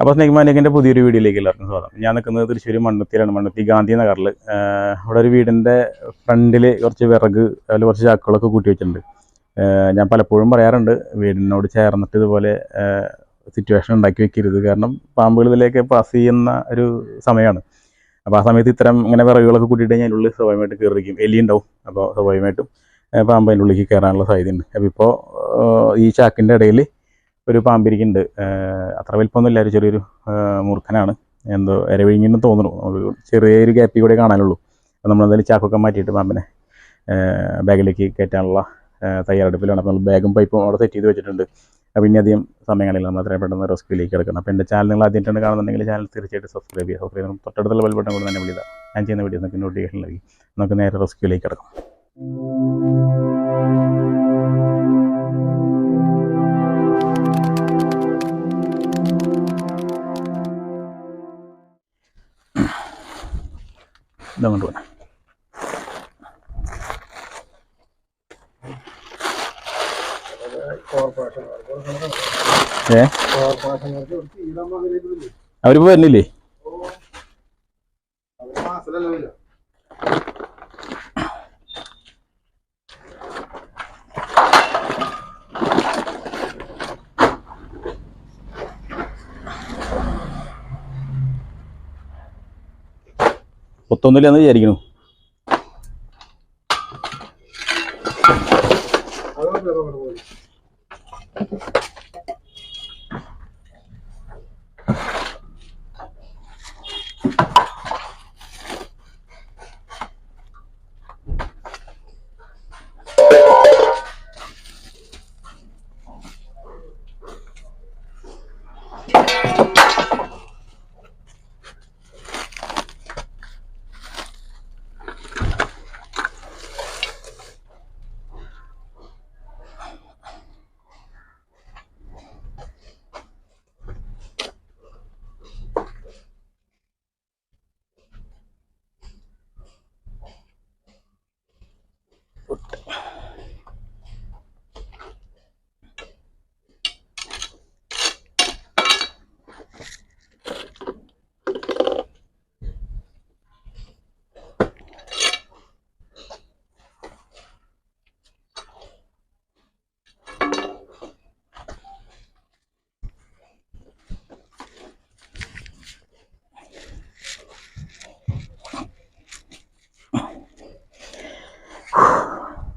അപ്പോൾ സ്നേക് മാനിയക്കിന്റെ പുതിയൊരു വീഡിയോയിലേക്ക് എല്ലാവർക്കും സ്വാഗതം. ഞാൻ നിൽക്കുന്നത് തൃശ്ശൂർ മണ്ണത്തിലാണ് മണ്ണത്തി ഗാന്ധി നഗറിൽ. അവിടെ ഒരു വീടിന്റെ ഫ്രണ്ടിൽ കുറച്ച് വിറക് അതിൽ കുറച്ച് ചാക്കുകളൊക്കെ കൂട്ടി വെച്ചിട്ടുണ്ട്. ഞാൻ പലപ്പോഴും പറയാറുണ്ട് വീടിനോട് ചേർന്നിട്ട് ഇതുപോലെ സിറ്റുവേഷൻ ഉണ്ടാക്കി വെക്കരുത്. കാരണം പാമ്പുകൾ ഇതിലേക്ക് പാസ് ചെയ്യുന്ന ഒരു സമയമാണ്. അപ്പോൾ ആ സമയത്ത് ഇത്തരം ഇങ്ങനെ വിറകുകളൊക്കെ കൂട്ടിയിട്ട് ഞാൻ അതിനുള്ളിൽ സ്വാഭാവികമായിട്ട് കയറിയിരിക്കും എലി ഉണ്ടാവും. അപ്പോൾ സ്വാഭാവികമായിട്ടും പാമ്പ് അതിന്റെ ഉള്ളിലേക്ക് കയറാനുള്ള സാധ്യതയുണ്ട്. അപ്പോൾ ഇപ്പോൾ ഈ ചാക്കിന്റെ ഇടയിൽ ഒരു പാമ്പിരിക്കുന്നുണ്ട്. ആഹ് അത്ര വലിപ്പമൊന്നുമില്ല. ഒരു ചെറിയൊരു മൂർഖനാണ്. എന്തോ ഇരവിഴിഞ്ഞെന്ന് തോന്നുന്നു. ചെറിയൊരു ഗ്യാപ്പിൽ കൂടെ കാണാനുള്ളൂ. അപ്പോൾ നമ്മളെന്തായാലും ചാക്കൊക്കെ മാറ്റിയിട്ട് പാമ്പിനെ ബാഗിലേക്ക് കയറ്റാനുള്ള തയ്യാറെടുപ്പിലാണ്. അപ്പോൾ നമ്മൾ ബാഗും പൈപ്പും അവിടെ സെറ്റ് ചെയ്ത് വെച്ചിട്ടുണ്ട്. അപ്പോൾ ഇനി അധികം സമയങ്ങളിൽ നമ്മൾ അത്രയും പെട്ടെന്ന് റെസ്ക്യൂലേക്ക് കിടക്കണം. അപ്പോൾ എന്റെ ചാനൽ നിങ്ങൾ ആദ്യമായിട്ടാണ് കാണുന്നുണ്ടെങ്കിൽ ചാനൽ തീർച്ചയായിട്ടും സബ്സ്ക്രൈബ് ചെയ്യുക. സബ്സ്ക്രൈബ് ചെയ്യണം തൊട്ടടുത്തുള്ള ബെൽ ബട്ടൺ കൂടെ തന്നെ വിളിക്കുക. ഞാൻ ചെയ്യുന്ന വീഡിയോ നിങ്ങൾക്ക് നോട്ടിഫിക്കേഷൻ ലഭിക്കും. നമുക്ക് നേരെ റെസ്ക്യൂലേക്ക് കിടക്കാം. ഇതങ്ങോട്ട് വേണം ഏ? അവരിപ്പോ വരുന്നില്ലേ? പൊത്തൊന്നുമില്ലെന്ന് വിചാരിക്കുന്നു.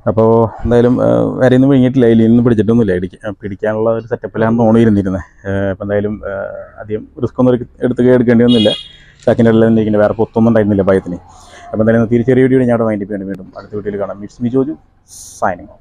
അപ്പോൾ എന്തായാലും വരെ ഒന്നും വിഴുങ്ങിയിട്ടില്ല. നിന്ന് പിടിച്ചിട്ടൊന്നുമില്ല. ഇടിക്ക പിടിക്കാനുള്ള ഒരു സെറ്റപ്പിലാണ് തോന്നിയിരുന്നിരുന്നത് അപ്പോൾ എന്തായാലും അധികം റിസ്ക് ഒന്നും എടുത്ത് എടുക്കേണ്ടി ഒന്നുമില്ല ചാക്കിന്റെ ഇടയിൽ ഇരിക്കുന്നത് വേറെ പൊത്തൊന്നും ഉണ്ടായിരുന്നില്ല ഭയത്തിന്. അപ്പോൾ എന്തായാലും തിരിച്ചെറിയ വീഡിയോ ഞാൻ അവിടെ വൈൻഡിപ്പ് വേണ്ടി വീണ്ടും അടുത്ത വീഡിയോയിൽ കാണാം. മിസ് മി ജോജു സൈനിങ്